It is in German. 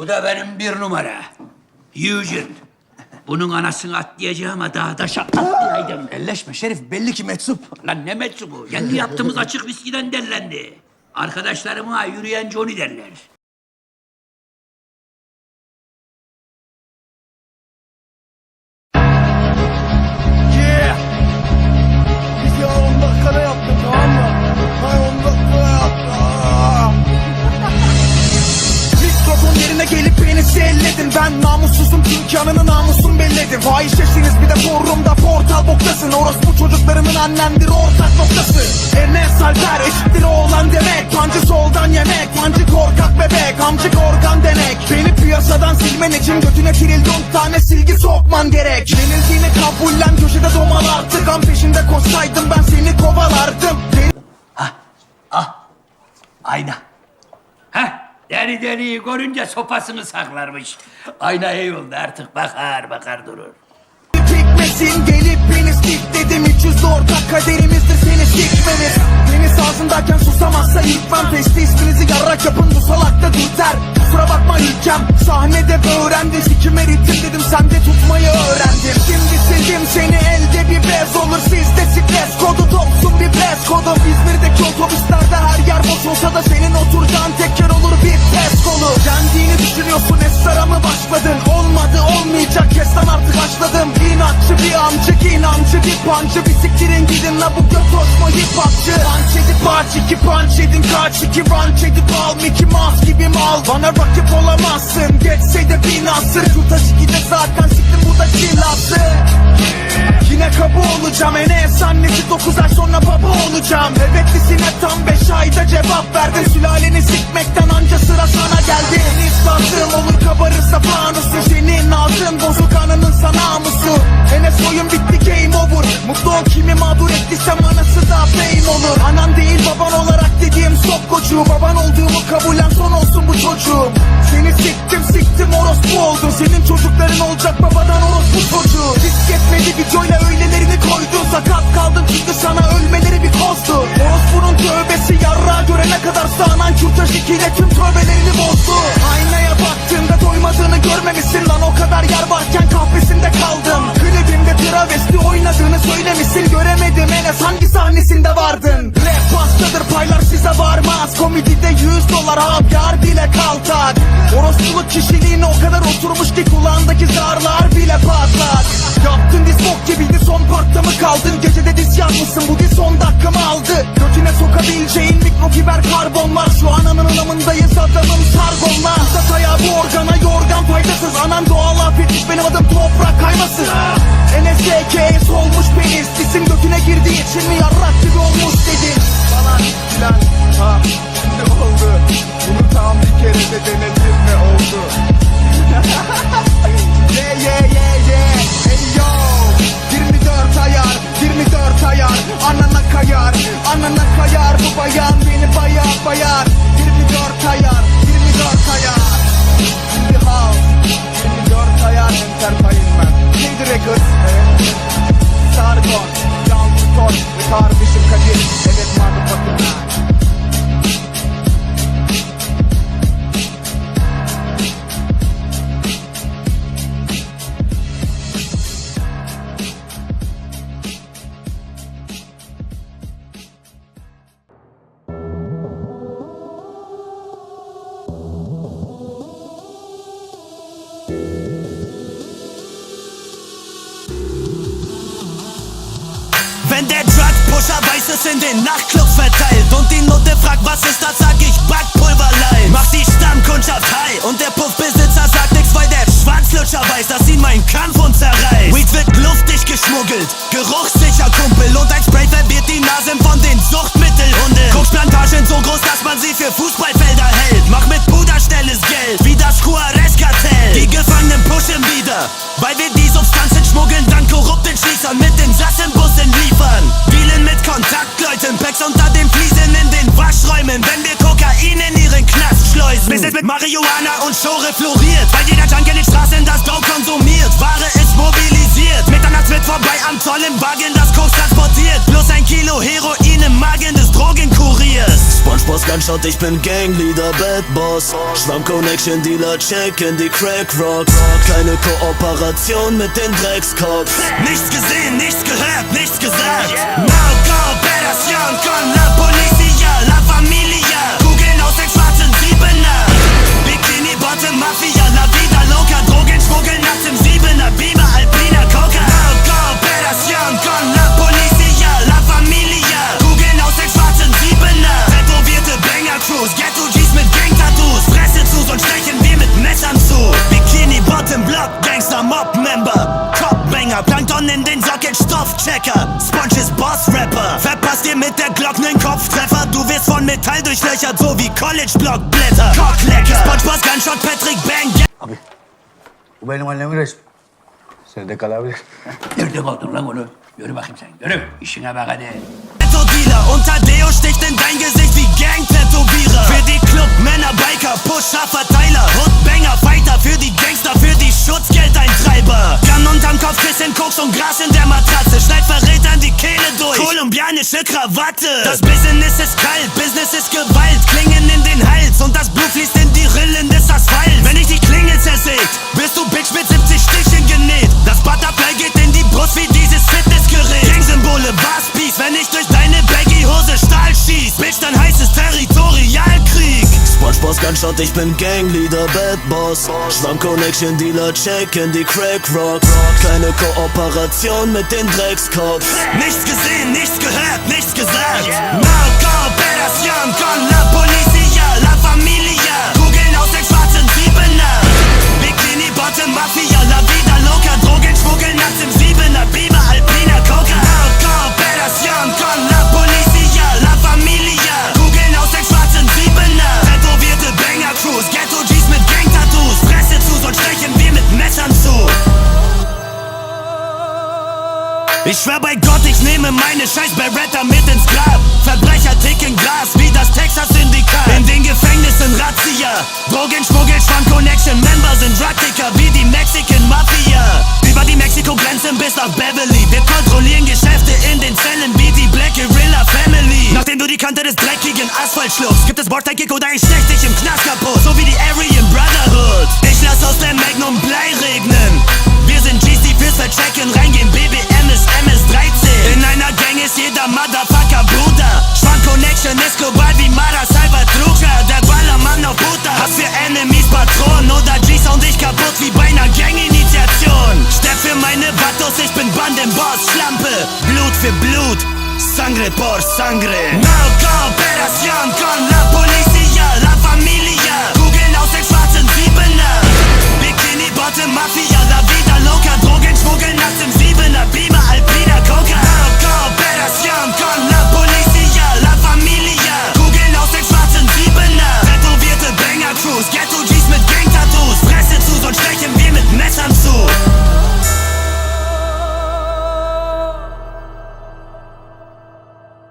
Bu da benim bir numara. Eugene. Bunun anasını atlayacağım ama daha da atlayaydım. Elleşme Şerif belli ki meczup. Lan ne meczubu? Kendi yaptığımız açık viskiden derlendi. Arkadaşlarıma yürüyen Johnny derler. Selledin Ben namussuzum çünkü anını namusum belledim Fahişesiniz bir de forumda portal boktasın. Orospu çocuklarının annendir ortak noktası. Enes Alper eşittir oğlan demek. Pancı soldan yemek Pancı korkak bebek. Amcık organ denek Beni piyasadan silmen için götüne trilyon tane silgi sokman gerek. Yenildiğini kabullen köşede domal artık. An peşinde koşsaydım ben seni kovalardım. Beni- Ayna. Deri deriyi görünce sopasını saklarmış. Ayna iyi oldu artık bakar bakar durur. Pikmesin gelip beni sik dedim 300 ortak kaderimizdir seni sikmemiz Deniz ağzındayken susamazsa ben Testi isminizi yarrak yapın bu salakta dürter Kusura bakma ilkem sahnede öğrendin Sikime ritim dedim sen İnatçı bir amcık inancı bir pancı. Bir siktirin gidin la bu göt hoşma hip hopçı Punch edip parç iki punch edin kaç iki ranch edip al Mickey Mouse gibi mal. Bana rakip olamazsın Geçse de bin asır Şu taş ikide zaten siktim bu da çilası olacağım. Enes annesi 9 ay sonra baba olacağım. Evetlisine tam 5 ayda cevap verdin Sülaleni sikmekten anca sıra sana geldi. Deniz lazım olur kabarırsa fanusu. Senin ağzın bozuk ananın sana namusu. Enes oyun bitti game over. Mutlu ol kimi mağdur ettiysem anası da pain olur. Anan değil baban olarak dediğim sok koçu. Baban olduğumu kabullen son olsun bu çocuğum. Seni siktim siktim orospu oldun. Senin çocukların olacak babadan orospu çocuğu. Risk etmedi videoyla öylelerini Enes hangi sahnesinde vardın? Rap pastadır paylar size varmaz. Komedide 100 dolar abi yar bile kaltak. Orospuluk kişiliğine o kadar oturmuş ki kulağındaki zarlar bile patlak. Yaptın diz bok gibiydi son parkta mı kaldın? Gecede diz yazmışsın bu diz 10 dakikamı aldı. Götüne sokabileceğin mikrofiber karbon var. Şu an ananın amındayız adamım sargonla Uzat ayağı bu organa yorgan faydasız. Anan doğal afetmiş benim adım toprak kaymasın NSK'ye olmuş penis. Disim götüne girdiği için mi yarrak gibi olmuş dedin Falan filan ha ne oldu? Bunu tam bir kere de denedim mi oldu. Yeah yeah yeah yeah 24 ayar Anana kayar Anana kayar Bu bayan beni bayar. Bayar 24 ayar 24 ayar. The house 24 ayar Entertainment Neydi record? Evet Sargon Can Tutor kardeşim Kadir. Evet motherfucking Weißes in den Nachtclubs verteilt. Und die Note fragt, was ist das, sag ich Backpulverlein Macht die Stammkundschaft high. Und der Puffbesitzer sagt nix, weil der Schwanzlutscher weiß, dass ihn mein Kampf und zerreißt. Weed wird luftig geschmuggelt, geruchssicher Kumpel. Und ein Spray verwirrt die Nasen von den Suchtmittelhunden. Kokszplantagen so groß, dass man sie für Fußballfelder hält. Mach mit Puder schnelles Geld, wie das Juarez-Kartell. Die Gefangenen pushen wieder, weil wir die Substanzen schmuggeln Dann korrupten Schließern mit Insassenbussen liefern. Dealen mit Kontaktleuten, Packs unter den Fliesen in den Waschräumen. Wenn wir Kokain in ihren Knast schleusen Marihuana und Schore floriert. Weil jeder Junkie in den Straßen das Dope konsumiert. Ware ist mobilisiert. Mitternachts wird vorbei am Zoll im Wagen das Koks transportiert. Plus ein Kilo Heroin im Magen des Drogenkuriers. SpongeBob Gunshot, ich bin Gangleader, Bad Boss Schwamm Connection Dealer, check in die Crack Rocks Keine Kooperation mit den Dreckskoks Nichts gesehen, nichts gehört, nichts gesagt. No Cooperación con la Policía, la Mafia, La Vida Loca. Drogenschmuggel nachts im Siebener. Biber, Alpina, Coca. No Cooperación con la Policía, la Familia. Kugeln aus sechs schwarzen Siebener. Tätowierte Banger Crews, Ghetto G's mit Gang-Tattoos. Fresse zu, sonst stechen wir mit Messern zu. Bikini Bottom Block, Gangster Mob Member. Kopfbanger, Plankton in den Socket, Stoffchecker. Sponge ist Boss-Rapper. Verpasst dir mit der Glock nen Kopftreffer. Du wirst von Metall durchlöchert, so wie College-Blockblätter. Cocklecker. Spongebob, Gunshot, Patrick Bang. Abi. Benim annemin resmi. Sen de kalabilir. Nerede buldun lan onu? Yürü bakayım sen. Yürü. İşine bak hadi. Ghetto-Dealer und Tadeo sticht in dein Gesicht wie Gang-Tätowierer. Für die Club-Männer, Biker, Pusher, Verteiler. Hoodbanger, Fighter, für die Gangster, für die Schutzgeldeintreiber. Gun unterm Kopfkissen, Koks und Gras in der Matratze. Kolumbianische Krawatte. Das Business ist kalt, Business ist Gewalt. Klingen in den Hals und das Blut fließt in die Rillen des Asphalts. Wenn ich die Klingel zersägt, wirst du Bitch mit 70 Stichen genäht. Das Butterfly geht in die Brust wie dieses Fitnessgerät. Gangsymbole, was Peace, wenn ich durch SpongeBob Gunshot, ich bin Gangleader, Bad Boss Schwamm Connection Dealer, check in die Crack Rocks Keine Kooperation mit den Dreckskoks Nichts gesehen, nichts gehört, nichts gesagt. No Cooperación con la Policía, la Familia. Ich schwör bei Gott, ich nehme meine scheiß Beretta mit ins Grab. Verbrecher ticken Gras wie das Texas-Syndikat. In den Gefängnissen Razzia. Drogenschmuggel, Schwank Connection. Member sind Drugticker wie die Mexican Mafia. Über die Mexiko-Grenzen bis nach Beverly. Wir kontrollieren Geschäfte in den Zellen wie die Black Gorilla Family. Nachdem du die Kante des dreckigen Asphalt schluckst, gibt es Bordtechnik oder ich stech sangre por sangre. Malkooperación con la policía, la familia. Kugeln aus den schwarzen Siebener Bikini Bottom Mafia, la vida loca. Drogen, Schmuggel nach dem Siebener Prima Alpina, Coca. Malkooperación con la